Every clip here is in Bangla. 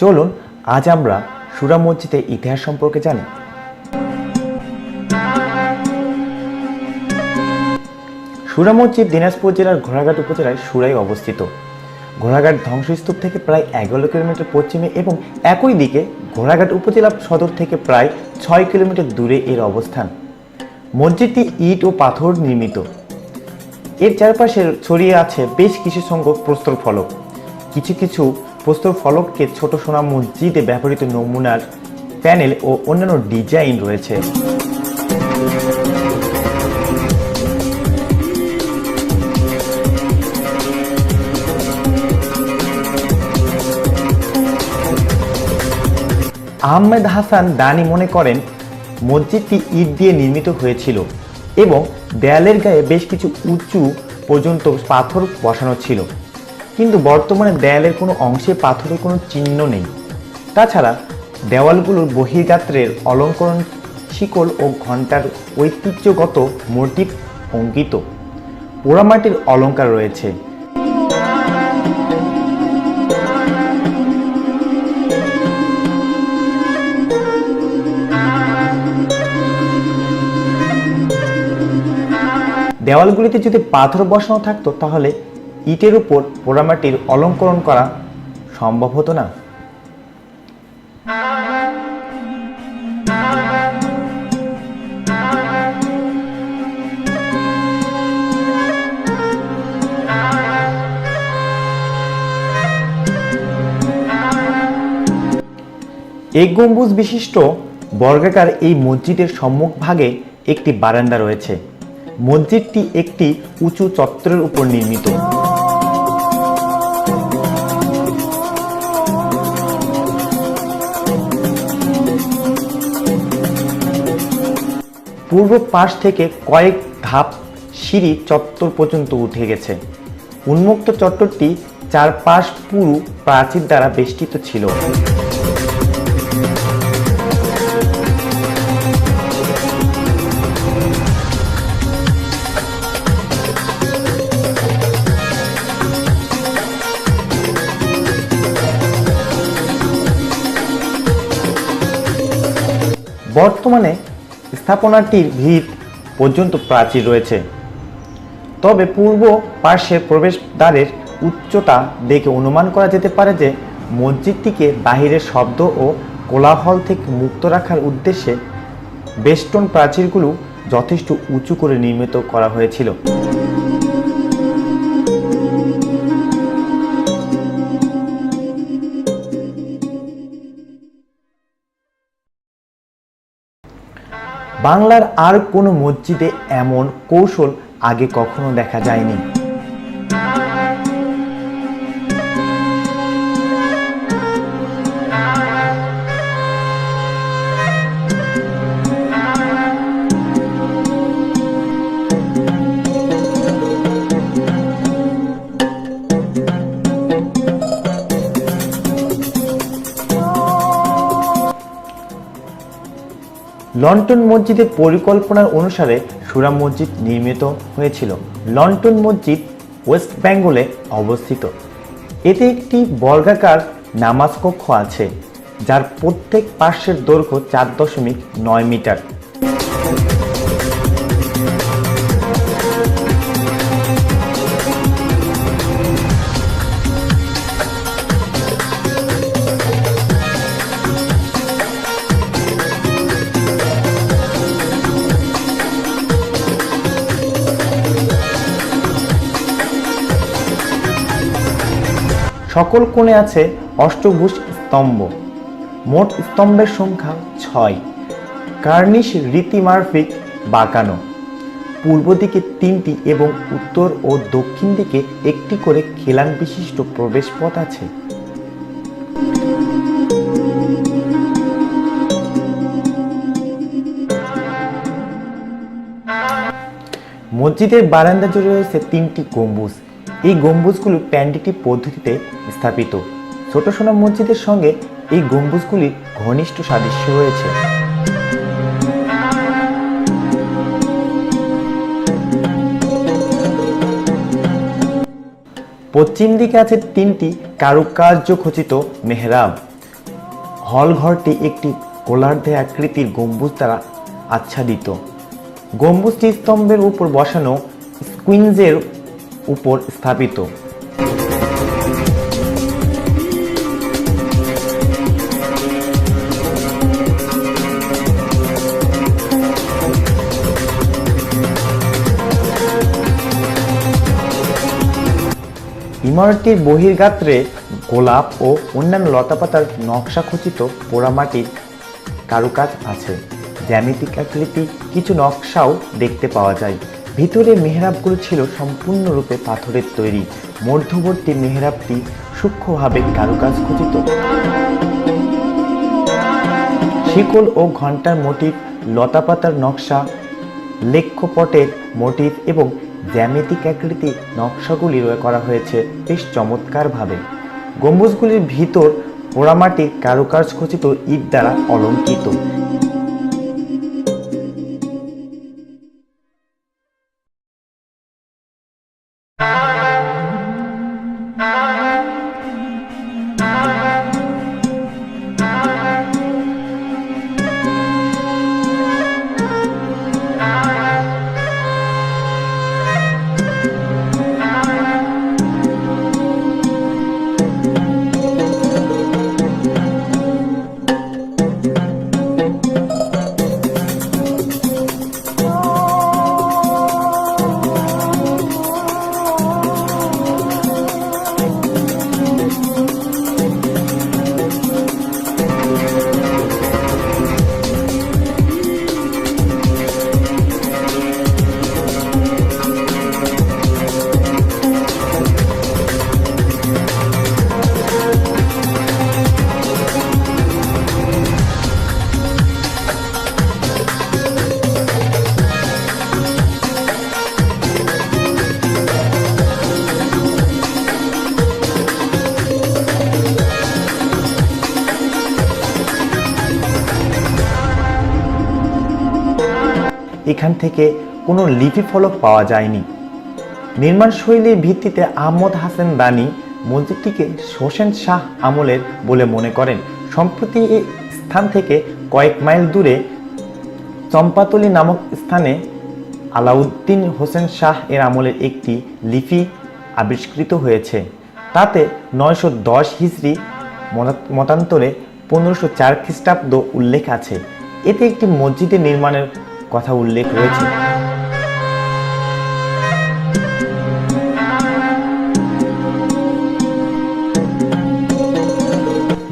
চলুন, আজ আমরা সুরা মসজিদের ইতিহাস সম্পর্কে জানি। সুরা মসজিদ দিনাজপুর জেলার ঘোড়াঘাট উপজেলায় সুরাই অবস্থিত। ঘোড়াঘাট ধ্বংসস্তূপ থেকে প্রায় এগারো কিলোমিটার পশ্চিমে এবং একই দিকে ঘোড়াঘাট উপজেলা সদর থেকে প্রায় ছয় কিলোমিটার দূরে এর অবস্থান। মসজিদটি ইট ও পাথর নির্মিত। এর চারপাশে ছড়িয়ে আছে বেশ কিছু সংখ্যক প্রস্তর ফলক। কিছু কিছু প্রস্তর ফলককে ছোট সোনা মসজিদে ব্যবহৃত নমুনার প্যানেল ও অন্যান্য ডিজাইন রয়েছে। আহমেদ হাসান দানি মনে করেন, মসজিদটি ইট দিয়ে নির্মিত হয়েছিল এবং দেয়ালের গায়ে বেশ কিছু উঁচু পর্যন্ত পাথর বসানো ছিল। কিন্তু বর্তমানে দেয়ালের কোনো অংশে পাথরের কোনো চিহ্ন নেই। তাছাড়া দেওয়ালগুলোর বহির্গাত্রের অলঙ্করণ শিকল ও ঘণ্টার ঐতিহ্যগত মোটিভ অঙ্কিত। পোড়ামাটির অলঙ্কার রয়েছে। দেওয়ালগুলিতে যদি পাথর বসানো থাকতো তাহলে ইটের উপর পোড়ামাটির অলঙ্করণ করা সম্ভব হতো না। এক গম্বুজ বিশিষ্ট বর্গাকার এই মসজিদের সম্মুখভাগে একটি বারান্দা রয়েছে। মসজিদটি একটি উঁচু চত্বরের উপর নির্মিত। পূর্ব পাশ থেকে কয়েক ধাপ সিঁড়ি চত্বর পর্যন্ত উঠে গেছে। উন্মুক্ত চত্বরটি চারপাশ পুরু প্রাচীর দ্বারা বেষ্টিত ছিল। বর্তমানে স্থাপনাটির ভিত পর্যন্ত প্রাচীর রয়েছে। তবে পূর্ব পার্শ্বের প্রবেশদ্বারের উচ্চতা দেখে অনুমান করা যেতে পারে যে মসজিদটিকে বাহিরের শব্দ ও কোলাহল থেকে মুক্ত রাখার উদ্দেশ্যে বেষ্টন প্রাচীরগুলো যথেষ্ট উঁচু করে নির্মিত করা হয়েছিল। বাংলার আর কোনো মসজিদে এমন কৌশল আগে কখনো দেখা যায়নি। লন্ডন মসজিদের পরিকল্পনার অনুসারে সুরাম মসজিদ নির্মিত হয়েছিল। লন্টন মসজিদ ওয়েস্ট বেঙ্গলে অবস্থিত। এতে একটি বর্গাকার নামাজ কক্ষ আছে, যার প্রত্যেক পার্শ্বের দৈর্ঘ্য চার দশমিক নয় মিটার। সকল কোণে আছে অষ্টভুজ স্তম্ভ। মোট স্তম্ভের সংখ্যা ছয়। কার্নিশ রীতিমার্ফিক বাঁকানো। পূর্ব দিকে তিনটি এবং উত্তর ও দক্ষিণ দিকে একটি করে খিলান বিশিষ্ট প্রবেশপথ আছে। মসজিদের বারান্দা জুড়ে রয়েছে তিনটি গম্বুজ। এই গম্বুজগুলো প্যান্ডিটি পদ্ধতিতে স্থাপিত। ছোট সোনা মসজিদের সঙ্গে এই গম্বুজগুলির ঘনিষ্ঠ সাদৃশ্য রয়েছে। পশ্চিম দিকে আছে তিনটি কারুকার্য খচিত মেহরাব। হল ঘরটি একটি গোলার্ধে আকৃতির গম্বুজ দ্বারা আচ্ছাদিত। গম্বুজটি স্তম্ভের উপর বসানো স্কুইন্সের উপর স্থাপিত। ইমারতটির বহির্গাত্রে গোলাপ ও অন্যান্য লতাপাতার নকশা খচিত পোড়ামাটির কারুকাজ আছে। জ্যামিতিক আকৃতি কিছু নকশাও দেখতে পাওয়া যায়। ভিতরে মেহরাবগুলো ছিল সম্পূর্ণরূপে পাথরের তৈরি। মধ্যবর্তী মেহরাবটি সূক্ষ্মভাবে কারুকাজ খচিত। শিকল ও ঘণ্টার মোটিভ লতাপাতার নকশা, লেখ্যপটের মোটিভ এবং জ্যামিতিক আকৃতি নকশাগুলি করা হয়েছে বেশ চমৎকারভাবে। গম্বুজগুলির ভিতর পোড়ামাটির কারুকাজ খচিত ইট দ্বারা অলঙ্কৃত। এখান থেকে কোনো লিপি ফলক পাওয়া যায়নি। নির্মাণ শৈলীর ভিত্তিতে আহমদ হাসান দানি মসজিদটিকে হোসেন শাহ আমলের বলে মনে করেন। সম্প্রতি এই স্থান থেকে কয়েক মাইল দূরে চম্পাতলি নামক স্থানে আলাউদ্দিন হোসেন শাহ এর আমলের একটি লিপি আবিষ্কৃত হয়েছে। তাতে নয়শো দশ হিজড়ি মতা- মতান্তরে পনেরোশো চার খ্রিস্টাব্দ উল্লেখ আছে। এতে একটি মসজিদের নির্মাণের কথা উল্লেখ রয়েছে।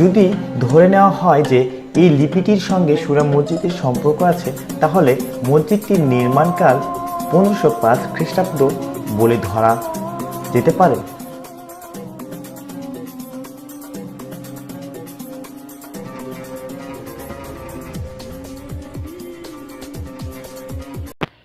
যদি ধরে নেওয়া হয় যে এই লিপিটির সঙ্গে সুরা মসজিদের সম্পর্ক আছে, তাহলে মসজিদটির নির্মাণকাল পনেরোশো পাঁচ খ্রিস্টাব্দ বলে ধরা যেতে পারে।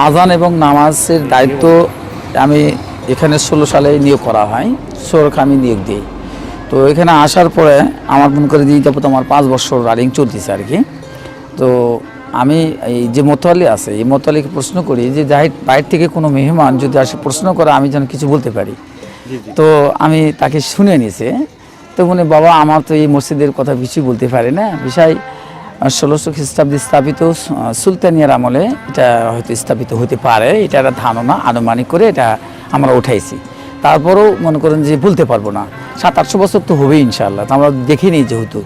আজান এবং নামাজের দায়িত্ব আমি এখানে ষোলো সালে নিয়োগ করা হয় ষোলোকে আমি নিয়োগ দিই। তো এখানে আসার পরে আমার মনে করে দিই তারপর আমার পাঁচ বছর রানিং চলতেছে আর কি। তো আমি এই যে মোতোয়ালি আছে এই মোতোয়ালিকে প্রশ্ন করি যে যাই বাইরে থেকে কোনো মেহমান যদি আসে প্রশ্ন করে আমি যেন কিছু বলতে পারি। তো আমি তাকে শুনে নিছে তো বলে বাবা আমার তো এই মসজিদের কথা কিছুই বলতে পারি না। বিষয় ষোলোশো খ্রিস্টাব্দে স্থাপিত সুলতানিয়ার আমলে এটা হয়তো স্থাপিত হতে পারে। এটা একটা ধারণা আনুমানিক করে এটা আমরা উঠাইছি। তারপরেও মনে করেন যে বলতে পারব না। সাত, আটশো বছর তো হবেই ইনশাল্লাহ তো আমরা দেখিনি যেহেতু।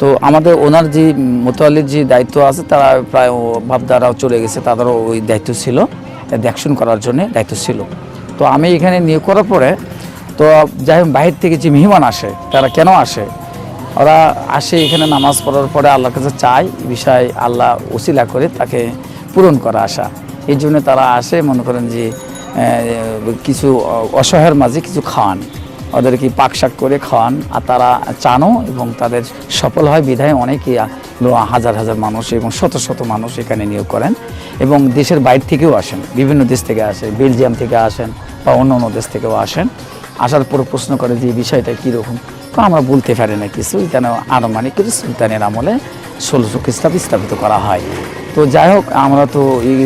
তো আমাদের ওনার যে মোতোয়ালির যে দায়িত্ব আছে, তারা প্রায় ও বাপদারাও চলে গেছে। তাদেরও ওই দায়িত্ব ছিল। দেখশন করার জন্য দায়িত্ব ছিল। তো আমি এখানে নিয়োগ করার পরে তো যাই হোক, বাহির থেকে যে মেহমান আসে, তারা কেন আসে? ওরা আসে এখানে নামাজ পড়ার পরে আল্লাহর কাছে চায় বিষয় আল্লাহ ওসিলা করে তাকে পূরণ করা আশা এই জন্য তারা আসে, মনে করেন যে কিছু অসহায়ের মাঝে কিছু খাওয়ান। ওদেরকে পাক শাক করে খাওয়ান, আর তারা চানো এবং তাদের সফল হয়। বিধায় অনেকে হাজার হাজার মানুষ এবং শত শত মানুষ এখানে নিয়োগ করেন এবং দেশের বাইর থেকেও আসেন, বিভিন্ন দেশ থেকে আসে বেলজিয়াম থেকে আসেন বা অন্য অন্য দেশ থেকেও আসেন। আসার পর প্রশ্ন করে যে বিষয়টা কীরকম? তো আমরা বলতে পারি না কিছু কেন আনুমানিক কিছু সুলতানের আমলে ষোলোশো খ্রিস্টাব্দ স্থাপিত করা হয়। তো যাই হোক আমরা তো এই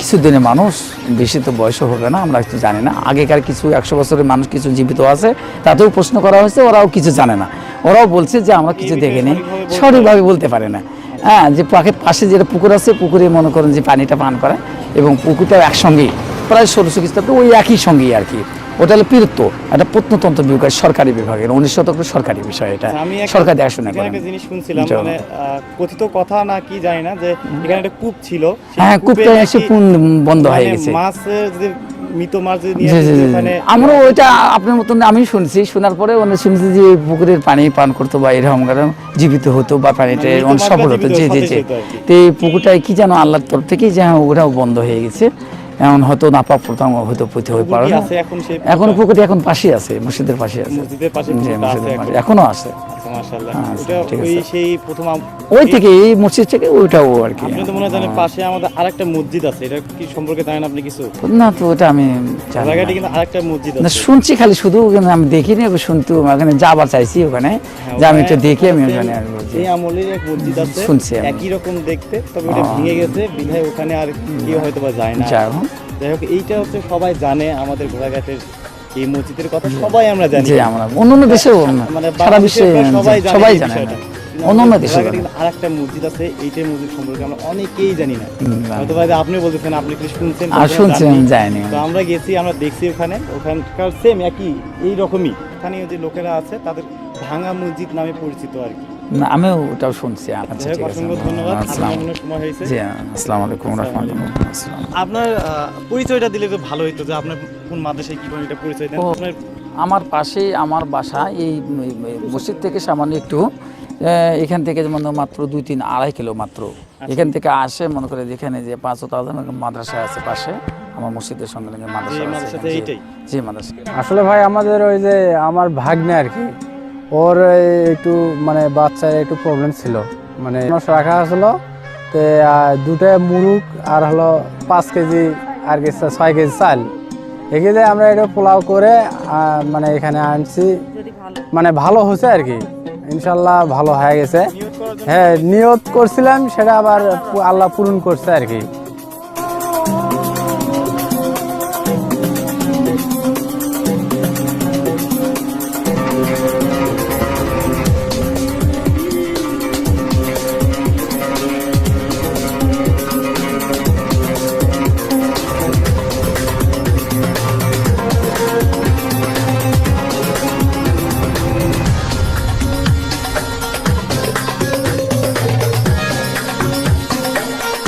কিছুদিনের মানুষ বেশি তো বয়সও হবে না আমরা কিছু জানি না। আগেকার কিছু একশো বছরের মানুষ কিছু জীবিত আছে তাতেও প্রশ্ন করা হয়েছে ওরাও কিছু জানে না। ওরাও বলছে যে আমরা কিছু এই দেখিনি সঠিকভাবে বলতে পারে না। হ্যাঁ যে পাখের পাশে যেটা পুকুর আছে পুকুরে মনে করেন যে পানিটা পান করে এবং পুকুরটাও একসঙ্গেই। প্রায় ষোলোশো খ্রিস্টাব্দ ওই একই সঙ্গেই আর কি। ওটা হলো পীরত্ব এটা প্রত্নতন্ত্র বিভাগ সরকারি বিভাগের উনিশ শতকের সরকারি বিষয় এটা। আচ্ছা, আমি সরকার দেখাশোনা করেন একটা জিনিস শুনছিলাম মানে কথিত কথা না কি জানি না যে এখানে একটা কূপ ছিল হ্যাঁ কূপটা এসে বন্ধ হয়ে মানে গেছে। মাছের যে মৃত মাছ যদি নিয়ে আমরা ওইটা আপনার মতন আমি শুনছি শোনার পরে মানে শুনছি যে পুকুরের পানি পান করতো বা এরকম এরকম জীবিত হতো বা পানিটা মানে সফল হতো। জি জি জি। তো এই পুকুরটায় কি যেন আল্লাহর তরফ থেকেই যে হ্যাঁ ওটাও বন্ধ হয়ে গেছে। এমন হয়তো না নাপা প্রথম হয়তো পুঁথি হয়ে পারে এখন প্রকৃতি এখন পুকুরটি? এখন পাশে আছে মসজিদের পাশে আছে মসজিদের পাশে। এখন। আছে। মাশাআল্লাহ। আচ্ছা, ওটা ওই সেই প্রথম ওই থেকে এই মসজিদ থেকে ওইটাও আর কি। আপনি তো মনে হয় জানেন পাশে আমাদের আরেকটা মসজিদ আছে এটা কি সম্পর্কে জানেন আপনি কিছু? না তো ওটা আমি জায়গাটি কিন্তু আরেকটা মসজিদ না শুনছি খালি শুধু আমি দেখিনি শুনতে ওখানে যাবার চাইছি ওখানে। হ্যাঁ, যে আমি একটু দেখি আমি ওখানে আর বলছি। এই আমলের এক মসজিদ আছে। শুনছি একই রকম দেখতে তবে ওটা ভেঙে গেছে বিধায় ওখানে আর কেউ হয়তো বা যায় না। যাই হোক। যাই হোক এইটা হচ্ছে সবাই জানে আমাদের ঘোড়াঘাটের এই মসজিদের কথা সবাই আমরা জানি। যে আমরা অন্য অন্য দেশেও মানে সারা বিশ্বে সবাই জানে দেশে মসজিদ আছে মসজিদ সম্পর্কে আমরা অনেকেই জানি না। হয়তো ভাই আপনি বলতেছেন আপনি কি শুনছেন আর তো আমরা গেছি আমরা দেখছি ওখানে ওখানকার সেম একই এই রকমই স্থানীয় যে লোকেরা আছে তাদের ভাঙা মসজিদ নামে পরিচিত আর কি। আমিও ওটাও শুনছি আচ্ছা ঠিক আছে। ধন্যবাদ। সময় হয়েছে। জি আসসালামু আলাইকুম রহমতুল্লাহ আপনার আহ, পরিচয়টা দিলে তো ভালো হতো যে আপনার কোন মাদ্রাসায় কীভাবে এটা পরিচয় দেন। আপনার আমার পাশে আমার বাসা এই মসজিদ থেকে সামান্য একটু আহ, এখান থেকে যেমন মাত্র দুই তিন আড়াই কিলো মাত্র। এখান থেকে আসে মনে করে যেখানে যে পাঁচ মাদ্রাসা আছে পাশে আমার মসজিদের সঙ্গে মাদ্রাসা আছে? জি মাদ্রাসা। আসলে ভাই আমাদের ওই যে আমার ভাগ্নে আর কি ওর একটু মানে বাচ্চার একটু প্রবলেম ছিল। মানে রাখা হয়েছিল তো দুটো মুরুগ আর হলো পাঁচ কেজি আর কি ছয় কেজি চাল। এখানে আমরা এটা পোলাও করে মানে এখানে আনছি। মানে ভালো হয়েছে আর কি। ইনশাল্লাহ ভালো হয়ে গেছে। হ্যাঁ নিয়ত করছিলাম সেটা আবার আল্লাহ পূরণ করছে আর কি।